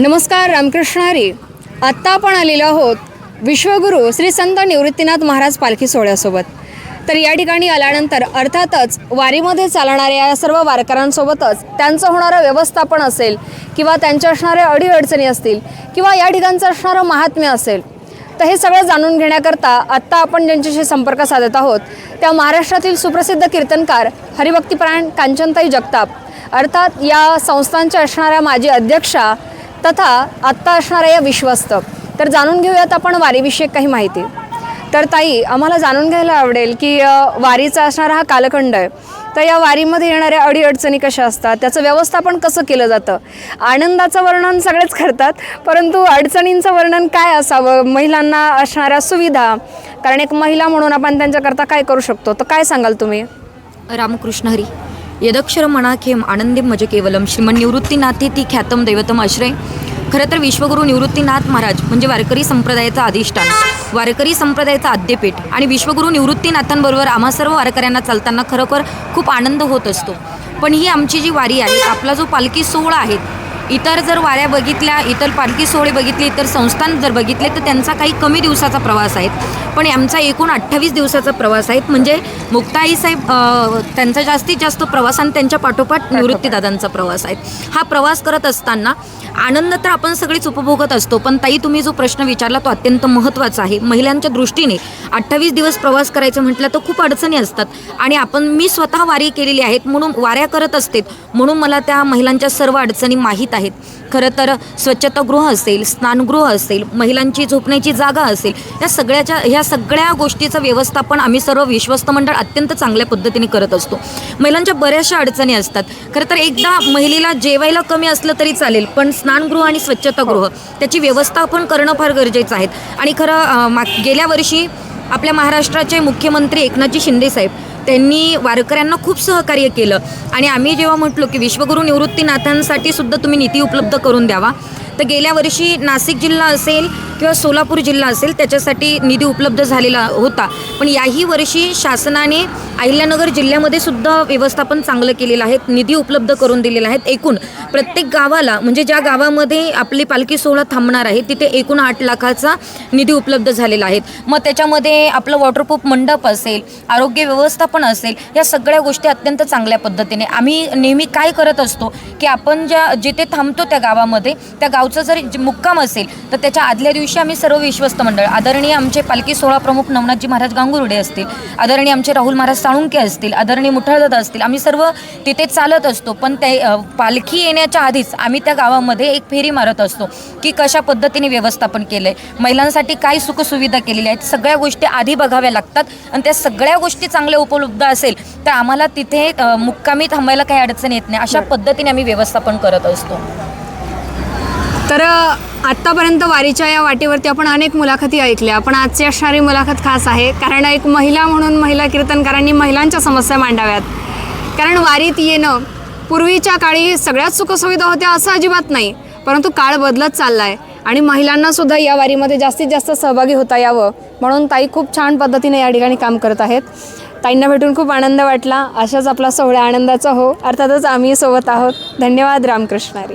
नमस्कार रामकृष्ण हरी. आत्ता आपण आलेलो आहोत विश्वगुरू श्री संत निवृत्तीनाथ महाराज पालखी सोहळ्यासोबत. तर या ठिकाणी आल्यानंतर अर्थातच वारीमध्ये चालणाऱ्या या सर्व वारकऱ्यांसोबतच त्यांचं होणारं व्यवस्थापन असेल किंवा त्यांच्या असणाऱ्या अडीअडचणी असतील किंवा या ठिकाणचं असणारं महात्म्य असेल तर हे सगळं जाणून घेण्याकरता आत्ता आपण ज्यांच्याशी संपर्क साधत आहोत त्या महाराष्ट्रातील सुप्रसिद्ध कीर्तनकार हरिभक्तीपरायण कांचनताई जगताप. अर्थात या संस्थांच्या असणाऱ्या माजी अध्यक्षा तथा आत्ता असणाऱ्या या विश्वस्त. तर जाणून घेऊयात आपण वारीविषयक काही माहिती. तर ताई आम्हाला जाणून घ्यायला आवडेल की वारीचा असणारा हा कालखंड आहे. तर या वारीमध्ये येणाऱ्या अडीअडचणी कशा असतात? त्याचं व्यवस्थापन कसं केलं जातं? आनंदाचं वर्णन सगळेच करतात परंतु अडचणींचं वर्णन काय असावं? महिलांना असणाऱ्या सुविधा कारण एक महिला म्हणून आपण त्यांच्याकरता काय करू शकतो? तर काय सांगाल तुम्ही? रामकृष्ण हरी. यदक्षर मणाखेम आनंदी म्हणजे केवलम. श्रीमन निवृत्तीनाथी ती ख्यातम दैवतम आश्रय. खरं तर विश्वगुरू निवृत्तीनाथ महाराज म्हणजे वारकरी संप्रदायाचं अधिष्ठान. वारकरी संप्रदायाचं आद्यपीठ आणि विश्वगुरू निवृत्तीनाथांबरोबर आम्हा सर्व वारकऱ्यांना चालताना खरोखर खूप आनंद होत असतो. पण ही आमची जी वारी आहे आपला जो पालखी सोहळा आहे इतर जर वाऱ्या बघितल्या इतर पालखी सोहळे बघितले इतर संस्थान जर बघितले तर त्यांचा काही कमी दिवसाचा प्रवास आहे पण आमचा एकूण अठ्ठावीस दिवसाचा प्रवास आहे म्हणजे मुक्ताई साहेब त्यांचा जास्तीत जास्त प्रवास आणि त्यांच्या पाठोपाठ निवृत्तीदादांचा प्रवास आहे. हा प्रवास करत असताना आनंद तर आपण सगळीच उपभोगत असतो पण ताई तुम्ही जो प्रश्न विचारला तो अत्यंत महत्त्वाचा आहे. महिलांच्या दृष्टीने अठ्ठावीस दिवस प्रवास करायचं म्हटलं तर खूप अडचणी असतात. आणि आपण मी स्वतः वारी केलेली आहेत म्हणून वाऱ्या करत असते. म्हणून मला त्या महिलांच्या सर्व अडचणी माहीत आहेत. आहेत. खरं तर स्वच्छतागृह असेल स्नानगृह असेल महिलांची झोपण्याची जागा असेल या सगळ्याच्या ह्या सगळ्या गोष्टीचं व्यवस्थापन आम्ही सर्व विश्वस्त मंडळ अत्यंत चांगल्या पद्धतीने करत असतो. महिलांच्या बऱ्याचशा अडचणी असतात. खरं तर एकदा महिलेला जेवायला कमी असलं तरी चालेल पण स्नानगृह आणि स्वच्छतागृह त्याची व्यवस्थापन करणं फार गरजेचं आहे. आणि खरं मा- गेल्या वर्षी आपल्या महाराष्ट्राचे मुख्यमंत्री एकनाथजी शिंदेसाहेब त्यांनी वारकऱ्यांना खूप सहकार्य केलं. आणि आम्ही जेव्हा म्हटलो की विश्वगुरू निवृत्तीनाथांसाठी सुद्धा तुम्ही निधी उपलब्ध करून द्यावा तर गेल्या वर्षी नाशिक जिल्हा असेल किंवा सोलापूर जिल्हा असेल त्याच्यासाठी निधी उपलब्ध झालेला होता. पण याही वर्षी शासनाने अहिल्यानगर जिल्ह्यामध्ये सुद्धा व्यवस्थापन चांगलं केलेलं आहे. निधी उपलब्ध करून दिलेला आहेत एकूण प्रत्येक गावाला म्हणजे ज्या गावामध्ये आपली पालखी सोहळा थांबणार आहे तिथे एकूण आठ लाखाचा निधी उपलब्ध झालेला आहे. मग त्याच्यामध्ये आपलं वॉटरप्रूफ मंडप असेल आरोग्य व्यवस्थापन असेल या सगळ्या गोष्टी अत्यंत चांगल्या पद्धतीने. आम्ही नेहमी काय करत असतो की आपण ज्या जिथे थांबतो त्या गावामध्ये त्या गावचं जर मुक्काम असेल तर त्याच्या आदल्या दिवशी आम्ही सर्व विश्वस्त मंडळ आदरणीय आमचे पालखी सोहळा प्रमुख नवनाथजी महाराज गांगुर्डे असतील आदरणीय आमचे राहुल महाराज साळुंके असतील आदरणीय मुठाळदादा असतील आम्ही सर्व तिथे चालत असतो. पण ते पालखी येण्याच्या आधीच आम्ही त्या गावामध्ये एक फेरी मारत असतो की कशा पद्धतीने व्यवस्थापन केलं आहे महिलांसाठी काय सुखसुविधा केलेल्या आहेत सगळ्या गोष्टी आधी बघाव्या लागतात आणि त्या सगळ्या गोष्टी चांगल्या उपलब्ध असेल तर आम्हाला तिथे मुक्कामी थांबायला काही अडचण येत नाही. अशा पद्धतीने आम्ही व्यवस्थापन करत असतो. तर आत्तापर्यंत वारीच्या या वाटेवरती आपण अनेक मुलाखती ऐकल्या. पण आजची असणारी मुलाखत खास आहे. कारण एक महिला म्हणून महिला कीर्तनकारांनी महिलांच्या समस्या मांडाव्यात. कारण वारीत येणं पूर्वीच्या काळी सगळ्याच सुखसुविधा होत्या असं अजिबात नाही. परंतु काळ बदलत चालला आहे आणि महिलांनासुद्धा या वारीमध्ये जास्तीत जास्त सहभागी होता यावं म्हणून ताई खूप छान पद्धतीने या ठिकाणी काम करत आहेत. ताईंना भेटून खूप आनंद वाटला. अशाच आपला सोहळा आनंदाचा हो. अर्थातच आम्ही सोबत आहोत. धन्यवाद रामकृष्णारी.